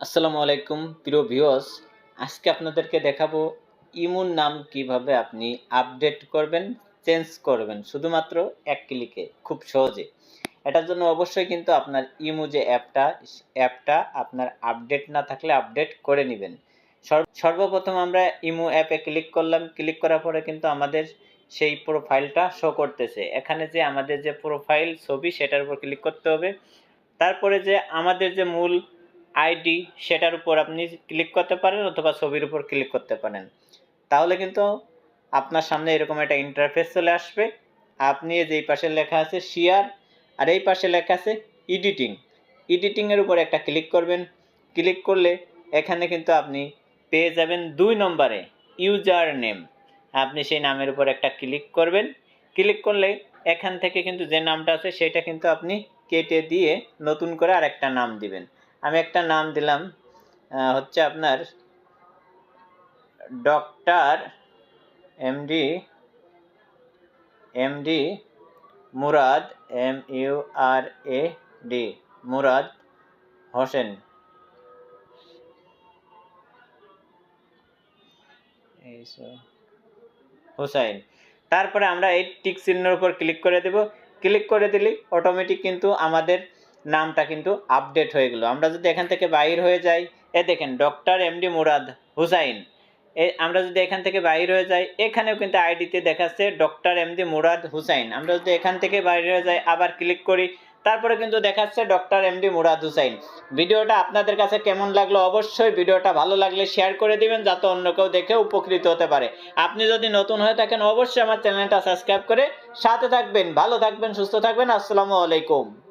আসসালামু আলাইকুম, প্রিয় ভিউয়ার্স আজকে আপনাদেরকে দেখাবো ইমুর নাম কীভাবে আপনি আপডেট করবেন, চেঞ্জ করবেন। শুধুমাত্র এক ক্লিকে, খুব সহজে। এটার জন্য অবশ্যই কিন্তু আপনার ইমু যে অ্যাপটা অ্যাপটা আপনার আপডেট না থাকলে আপডেট করে নেবেন। সর্বপ্রথম আমরা ইমু অ্যাপে ক্লিক করলাম। ক্লিক করার পরে কিন্তু আমাদের সেই প্রোফাইলটা শো করতেছে। এখানে যে আমাদের যে প্রোফাইল ছবি, সেটার উপর ক্লিক করতে হবে। তারপরে যে আমাদের যে মূল আইডি সেটার উপর আপনি ক্লিক করতে পারেন অথবা ছবির উপর ক্লিক করতে পারেন। তাহলে কিন্তু আপনার সামনে এরকম একটা ইন্টারফেস চলে আসবে। আপনি এই যে পাশে লেখা আছে শেয়ার আর এই পাশে লেখা আছে এডিটিং এডিটিংয়ের উপর একটা ক্লিক করবেন। ক্লিক করলে এখানে কিন্তু আপনি পেয়ে যাবেন দুই নম্বরে ইউজার নেম আপনি সেই নামের উপর একটা ক্লিক করবেন। ক্লিক করলে এখান থেকে কিন্তু যে নামটা আছে সেটা কিন্তু আপনি কেটে দিয়ে নতুন করে আরেকটা নাম দিবেন। আমি একটা নাম দিলাম হচ্ছে আপনার doctor MD MD Murad, M U R A D, Murad Hossain. Hussain. তারপরে আমরা এই টিক চিহ্নের উপর ক্লিক করে দেব। ক্লিক করে দিলে অটোমেটিক কিন্তু আমাদের নামটা কিন্তু আপডেট হয়ে গেল। আমরা যদি এখান থেকে বাইর হয়ে যাই, এ দেখেন ডক্টর এমডি মুরাদ হুসাইন। এ আমরা যদি এখান থেকে বাইর হয়ে যাই, এখানেও কিন্তু আইডিতে দেখাচ্ছে ডক্টর এমডি মুরাদ হুসাইন। আমরা যদি এখান থেকে বাইরে হয়ে যাই, আবার ক্লিক করি, তারপরে কিন্তু দেখাচ্ছে ডক্টর এমডি মুরাদ হুসাইন। ভিডিওটা আপনাদের কাছে কেমন লাগল অবশ্যই ভিডিওটা ভালো লাগলে শেয়ার করে দিবেন, যাতে অন্য কেউ দেখে উপকৃত হতে পারে। আপনি যদি নতুন হয়ে থাকেন, অবশ্যই আমার চ্যানেলটা সাবস্ক্রাইব করে সাথে থাকবেন, ভালো থাকবেন, সুস্থ থাকবেন। আসসালামু আলাইকুম।